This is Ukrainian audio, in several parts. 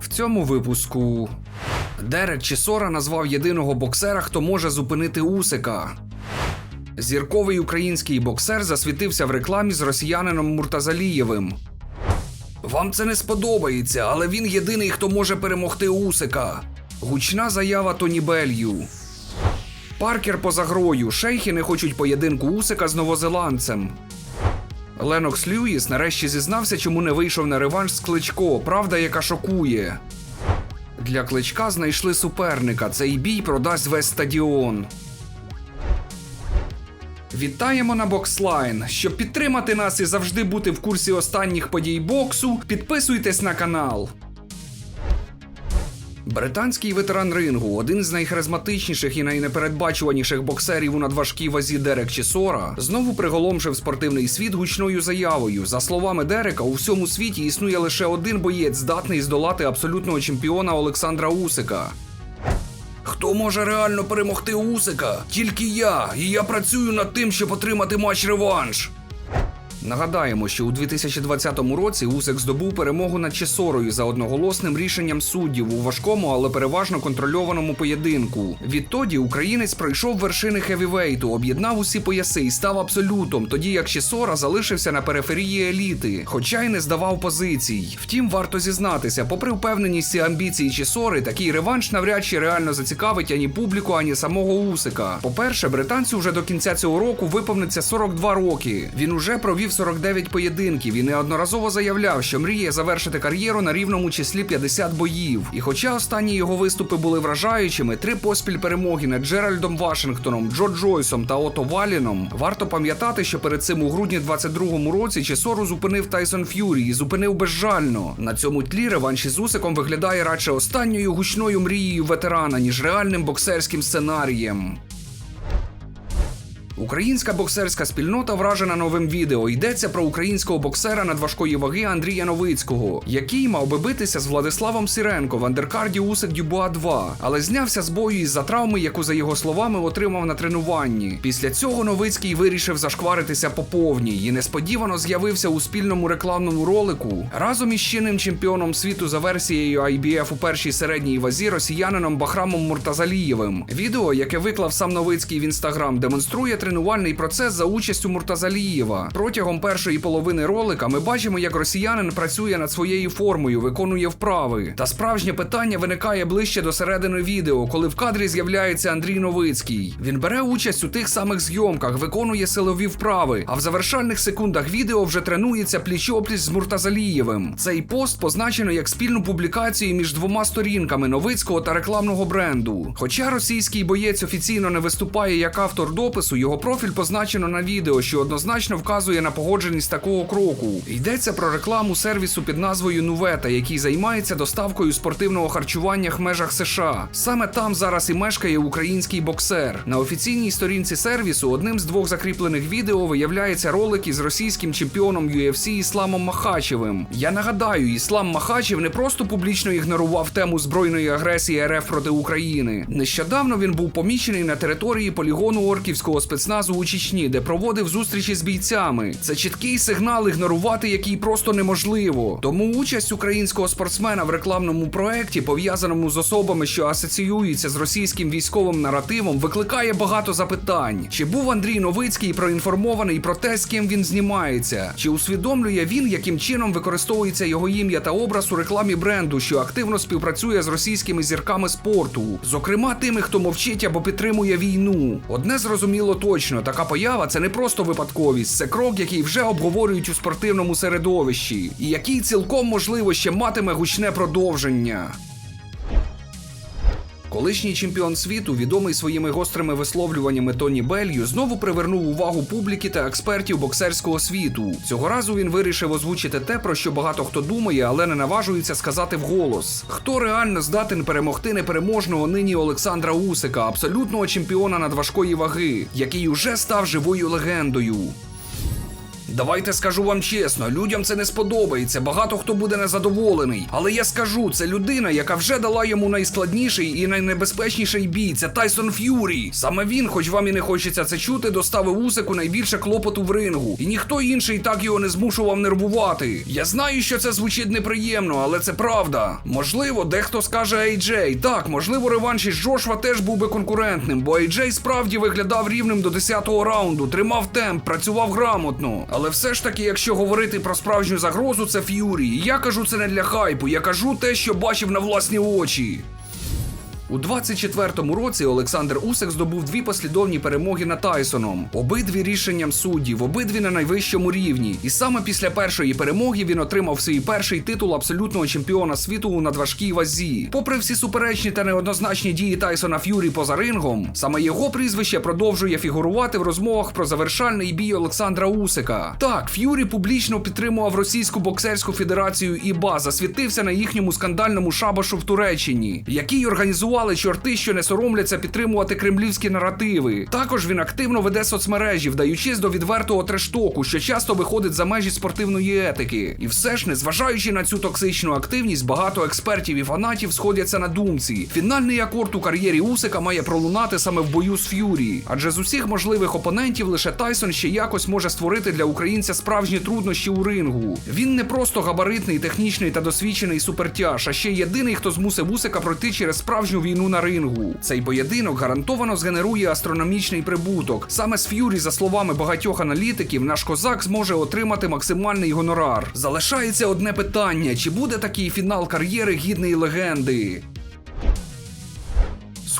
В цьому випуску Дерек Чесора назвав єдиного боксера, хто може зупинити Усика. Зірковий український боксер засвітився в рекламі з росіянином Муртазалієвим. Вам це не сподобається, але він єдиний, хто може перемогти Усика. Гучна заява Тоні Белью. Паркер поза грою. Шейхи не хочуть поєдинку Усика з новозеландцем. Ленокс Льюіс нарешті зізнався, чому не вийшов на реванш з Кличко. Правда, яка шокує. Для кличка знайшли суперника. Цей бій продасть весь стадіон. Вітаємо на Бокслайн. Щоб підтримати нас і завжди бути в курсі останніх подій боксу, підписуйтесь на канал. Британський ветеран рингу, один з найхаризматичніших і найнепередбачуваніших боксерів у надважкій вазі Дерек Чісора, знову приголомшив спортивний світ гучною заявою. За словами Дерека, у всьому світі існує лише один боєць, здатний здолати абсолютного чемпіона Олександра Усика. Хто може реально перемогти Усика? Тільки я, і я працюю над тим, щоб отримати матч-реванш. Нагадаємо, що у 2020 році Усик здобув перемогу над Чесорою за одноголосним рішенням суддів у важкому, але переважно контрольованому поєдинку. Відтоді українець пройшов вершини хевівейту, об'єднав усі пояси і став абсолютом, тоді як Чесора залишився на периферії еліти, хоча й не здавав позицій. Втім, варто зізнатися, попри впевненість і амбіції Чесори, такий реванш навряд чи реально зацікавить ані публіку, ані самого Усика. По-перше, британцю вже до кінця цього року виповниться 42 роки. Він уже провів 49 поєдинків і неодноразово заявляв, що мріє завершити кар'єру на рівному числі 50 боїв. І хоча останні його виступи були вражаючими, три поспіль перемоги над Джеральдом Вашингтоном, Джо Джойсом та Ото Валіном, варто пам'ятати, що перед цим у грудні 22-му році Чесору зупинив Тайсон Ф'юрі і зупинив безжально. На цьому тлі реванш із Усиком виглядає радше останньою гучною мрією ветерана, ніж реальним боксерським сценарієм. Українська боксерська спільнота вражена новим відео. Йдеться про українського боксера надважкої ваги Андрія Новицького, який мав би битися з Владиславом Сіренко в андеркарді Усик Дюбуа 2, але знявся з бою із-за травми, яку за його словами отримав на тренуванні. Після цього Новицький вирішив зашкваритися по повній і несподівано з'явився у спільному рекламному ролику разом із чинним чемпіоном світу за версією IBF у першій середній вазі росіянином Бахрамом Муртазалієвим. Відео, яке виклав сам Новицький в інстаграм, демонструє тренувальний процес за участю Муртазалієва. Протягом першої половини ролика ми бачимо, як росіянин працює над своєю формою, виконує вправи. Та справжнє питання виникає ближче до середини відео, коли в кадрі з'являється Андрій Новицький. Він бере участь у тих самих зйомках, виконує силові вправи, а в завершальних секундах відео вже тренується пліч-опліч з Муртазалієвим. Цей пост позначено як спільну публікацію між двома сторінками Новицького та рекламного бренду. Хоча російський боєць офіційно не виступає як автор допису, його профіль позначено на відео, що однозначно вказує на погодженість такого кроку. Йдеться про рекламу сервісу під назвою Нувета, який займається доставкою спортивного харчування в межах США. Саме там зараз і мешкає український боксер. На офіційній сторінці сервісу одним з двох закріплених відео виявляється ролик із російським чемпіоном UFC Ісламом Махачевим. Я нагадаю, Іслам Махачев не просто публічно ігнорував тему збройної агресії РФ проти України. Нещодавно він був помічений на території полігону орківського спецназу у Чечні, де проводив зустрічі з бійцями. Це чіткий сигнал ігнорувати, який просто неможливо. Тому участь українського спортсмена в рекламному проекті, пов'язаному з особами, що асоціюються з російським військовим наративом, викликає багато запитань. Чи був Андрій Новицький проінформований про те, з ким він знімається? Чи усвідомлює він, яким чином використовується його ім'я та образ у рекламі бренду, що активно співпрацює з російськими зірками спорту, зокрема тими, хто мовчить або підтримує війну? Одне зрозуміло точно, така поява це не просто випадковість, це крок, який вже обговорюють у спортивному середовищі, і який цілком можливо ще матиме гучне продовження. Колишній чемпіон світу, відомий своїми гострими висловлюваннями Тоні Белью, знову привернув увагу публіки та експертів боксерського світу. Цього разу він вирішив озвучити те, про що багато хто думає, але не наважується сказати вголос. Хто реально здатен перемогти непереможного нині Олександра Усика, абсолютного чемпіона надважкої ваги, який уже став живою легендою. Давайте скажу вам чесно, людям це не сподобається. Багато хто буде незадоволений. Але я скажу, це людина, яка вже дала йому найскладніший і найнебезпечніший бій. Це Тайсон Ф'юрі. Саме він, хоч вам і не хочеться це чути, доставив Усику найбільше клопоту в рингу. І ніхто інший так його не змушував нервувати. Я знаю, що це звучить неприємно, але це правда. Можливо, дехто скаже AJ. Так, можливо, реванш із Джошва теж був би конкурентним, бо AJ справді виглядав рівним до 10-го раунду, тримав темп, працював грамотно. Але все ж таки, якщо говорити про справжню загрозу, це Ф'юрі. Я кажу це не для хайпу, я кажу те, що бачив на власні очі. У 24-му році Олександр Усик здобув дві послідовні перемоги над Тайсоном, обидві рішенням суддів, обидві на найвищому рівні. І саме після першої перемоги він отримав свій перший титул абсолютного чемпіона світу у надважкій вазі. Попри всі суперечні та неоднозначні дії Тайсона Ф'юрі поза рингом, саме його прізвище продовжує фігурувати в розмовах про завершальний бій Олександра Усика. Так, Ф'юрі публічно підтримував російську боксерську федерацію ІБА, засвітився на їхньому скандальному шабашу в Туреччині, який організував організували чорти, що не соромляться підтримувати кремлівські наративи. Також він активно веде соцмережі, вдаючись до відвертого трештоку, що часто виходить за межі спортивної етики. І все ж, незважаючи на цю токсичну активність, багато експертів і фанатів сходяться на думці. Фінальний акорд у кар'єрі Усика має пролунати саме в бою з Ф'юрі, адже з усіх можливих опонентів лише Тайсон ще якось може створити для українця справжні труднощі у рингу. Він не просто габаритний, технічний та досвідчений супертяж, а ще єдиний, хто змусив Усика пройти через справжню війну на рингу. Цей поєдинок гарантовано згенерує астрономічний прибуток. Саме з Ф'юрі, за словами багатьох аналітиків, наш козак зможе отримати максимальний гонорар. Залишається одне питання: чи буде такий фінал кар'єри гідний легенди?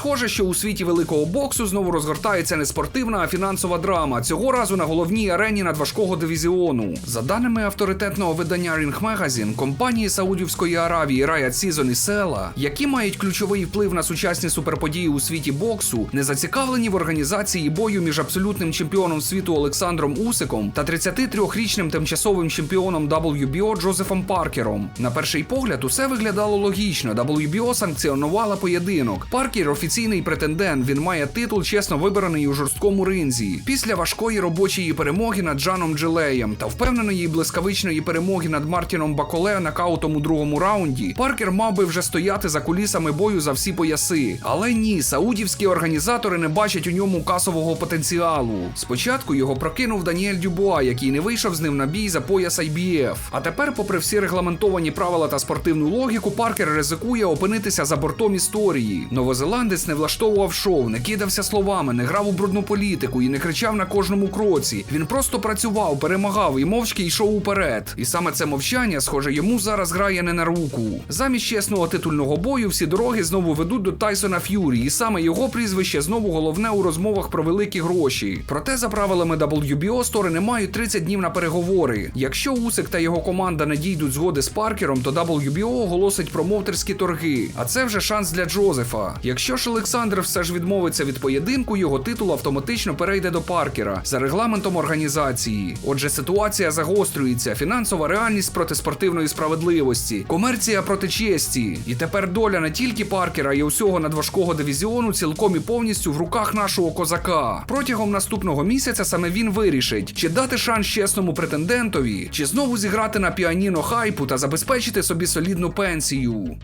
Схоже, що у світі великого боксу знову розгортається не спортивна, а фінансова драма. Цього разу на головній арені надважкого дивізіону. За даними авторитетного видання Ring Magazine, компанії Саудівської Аравії Riot Season і Села, які мають ключовий вплив на сучасні суперподії у світі боксу, не зацікавлені в організації бою між абсолютним чемпіоном світу Олександром Усиком та 33-річним тимчасовим чемпіоном WBO Джозефом Паркером. На перший погляд, усе виглядало логічно. WBO санкціонувала поєдинок. Паркер офіційний претендент. Він має титул, чесно вибраний у жорсткому ринзі. Після важкої робочої перемоги над Джаном Джилеєм та впевненої блискавичної перемоги над Мартіном Баколе нокаутом у другому раунді. Паркер мав би вже стояти за кулісами бою за всі пояси. Але ні, саудівські організатори не бачать у ньому касового потенціалу. Спочатку його прокинув Даніель Дюбуа, який не вийшов з ним на бій за пояс IBF. А тепер, попри всі регламентовані правила та спортивну логіку, Паркер ризикує опинитися за бортом історії. Новозеландець не влаштовував шоу, не кидався словами, не грав у брудну політику і не кричав на кожному кроці. Він просто працював, перемагав і мовчки йшов уперед. І саме це мовчання, схоже, йому зараз грає не на руку. Замість чесного титульного бою всі дороги знову ведуть до Тайсона Ф'юрі, і саме його прізвище знову головне у розмовах про великі гроші. Проте, за правилами WBO, сторони мають 30 днів на переговори. Якщо Усик та його команда не дійдуть згоди з Паркером, то WBO оголосить промоутерські торги. А це вже шанс для Джозефа. Якщо ж Олександр все ж відмовиться від поєдинку, його титул автоматично перейде до Паркера за регламентом організації. Отже, ситуація загострюється, фінансова реальність проти спортивної справедливості, комерція проти честі. І тепер доля не тільки Паркера, й усього надважкого дивізіону цілком і повністю в руках нашого козака. Протягом наступного місяця саме він вирішить, чи дати шанс чесному претендентові, чи знову зіграти на піаніно хайпу та забезпечити собі солідну пенсію.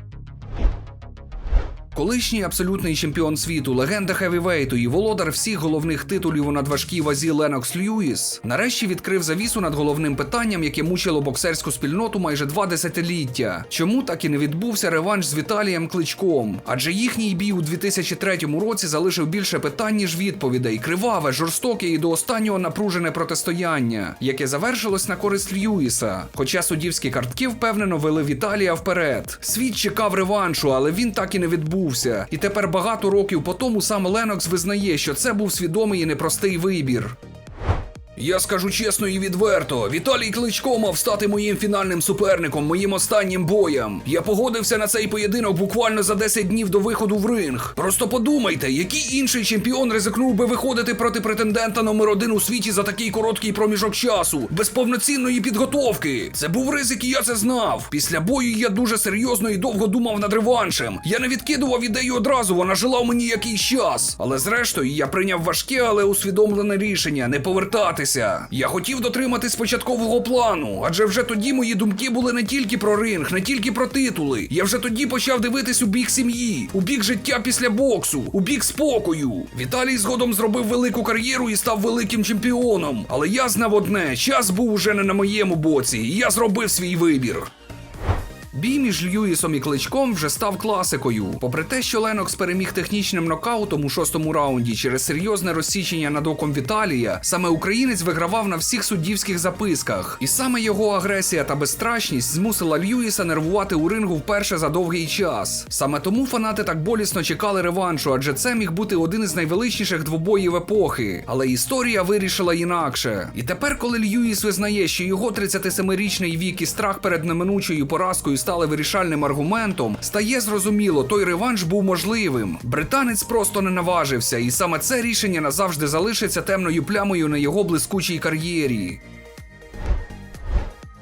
Колишній абсолютний чемпіон світу, легенда хевівейту і володар всіх головних титулів у надважкій вазі Ленокс Льюіс нарешті відкрив завісу над головним питанням, яке мучило боксерську спільноту майже два десятиліття. Чому так і не відбувся реванш з Віталієм Кличком? Адже їхній бій у 2003 році залишив більше питань, ніж відповідей. Криваве, жорстоке і до останнього напружене протистояння, яке завершилось на користь Льюіса. Хоча суддівські картки впевнено вели Віталія вперед. Світ чекав реваншу, але він так і не відбувся. І тепер багато років по тому сам Ленокс визнає, що це був свідомий і непростий вибір. Я скажу чесно і відверто, Віталій Кличко мав стати моїм фінальним суперником, моїм останнім боєм. Я погодився на цей поєдинок буквально за 10 днів до виходу в ринг. Просто подумайте, який інший чемпіон ризикнув би виходити проти претендента номер один у світі за такий короткий проміжок часу, без повноцінної підготовки. Це був ризик, і я це знав. Після бою я дуже серйозно і довго думав над реваншем. Я не відкидував ідею одразу, вона жила в мені якийсь час. Але зрештою я прийняв важке, але усвідомлене рішення не повертатися. Здаватися. Я хотів дотриматись початкового плану, адже вже тоді мої думки були не тільки про ринг, не тільки про титули. Я вже тоді почав дивитись у бік сім'ї, у бік життя після боксу, у бік спокою. Віталій згодом зробив велику кар'єру і став великим чемпіоном. Але я знав одне: час був уже не на моєму боці, і я зробив свій вибір. Бій між Льюісом і Кличком вже став класикою. Попри те, що Ленокс переміг технічним нокаутом у шостому раунді через серйозне розсічення над оком Віталія, саме українець вигравав на всіх суддівських записках. І саме його агресія та безстрашність змусила Льюіса нервувати у рингу вперше за довгий час. Саме тому фанати так болісно чекали реваншу, адже це міг бути один із найвеличніших двобоїв епохи. Але історія вирішила інакше. І тепер, коли Льюіс визнає, що його 37-річний вік і страх перед неминучою поразкою стали вирішальним аргументом, стає зрозуміло, той реванш був можливим. Британець просто не наважився, і саме це рішення назавжди залишиться темною плямою на його блискучій кар'єрі.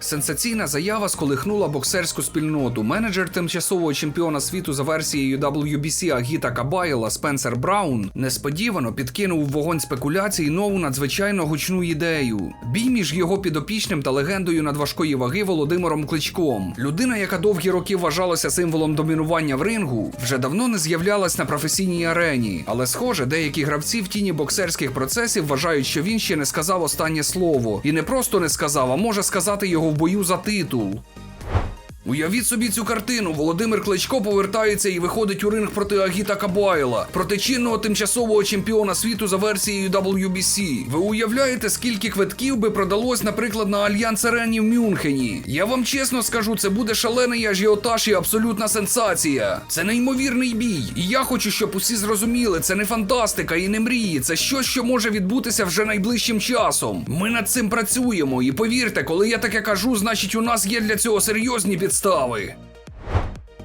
Сенсаційна заява сколихнула боксерську спільноту. Менеджер тимчасового чемпіона світу за версією WBC Агіта Кабайла Спенсер Браун несподівано підкинув в вогонь спекуляцій нову надзвичайно гучну ідею. Бій між його підопічним та легендою надважкої ваги Володимиром Кличком. Людина, яка довгі роки вважалася символом домінування в рингу, вже давно не з'являлась на професійній арені. Але, схоже, деякі гравці в тіні боксерських процесів вважають, що він ще не сказав останнє слово. І не просто не сказав, а може сказати його бою за титул. Уявіть собі цю картину. Володимир Кличко повертається і виходить у ринг проти Агіта Кабайла, проти чинного тимчасового чемпіона світу за версією WBC. Ви уявляєте, скільки квитків би продалось, наприклад, на Альянс Арені в Мюнхені? Я вам чесно скажу, це буде шалений ажіотаж і абсолютна сенсація. Це неймовірний бій. І я хочу, щоб усі зрозуміли, це не фантастика і не мрії. Це щось, що може відбутися вже найближчим часом. Ми над цим працюємо, і повірте, коли я таке кажу, значить у нас є для цього серйозні підстави підстави.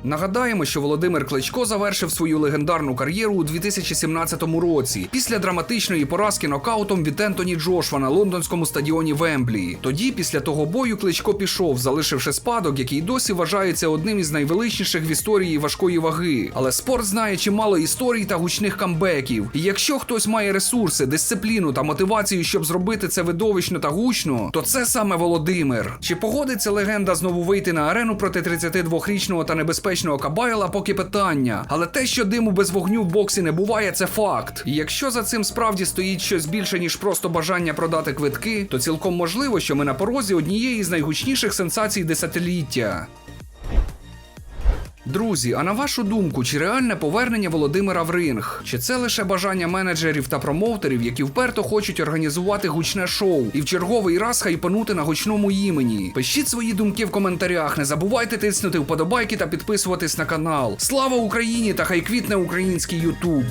Нагадаємо, що Володимир Кличко завершив свою легендарну кар'єру у 2017 році після драматичної поразки нокаутом від Ентоні Джошва на лондонському стадіоні Вемблі. Тоді, після того бою, Кличко пішов, залишивши спадок, який досі вважається одним із найвеличніших в історії важкої ваги. Але спорт знає чимало історій та гучних камбеків. І якщо хтось має ресурси, дисципліну та мотивацію, щоб зробити це видовищно та гучно, то це саме Володимир. Чи погодиться легенда знову вийти на арену проти 32-річного та небезпечного Кабайла, поки питання. Але те, що диму без вогню в боксі не буває, це факт. І якщо за цим справді стоїть щось більше, ніж просто бажання продати квитки, то цілком можливо, що ми на порозі однієї з найгучніших сенсацій десятиліття. Друзі, а на вашу думку, чи реальне повернення Володимира в ринг? Чи це лише бажання менеджерів та промоутерів, які вперто хочуть організувати гучне шоу і в черговий раз хайпанути на гучному імені? Пишіть свої думки в коментарях, не забувайте тиснути вподобайки та підписуватись на канал. Слава Україні та хай квітне український Ютуб!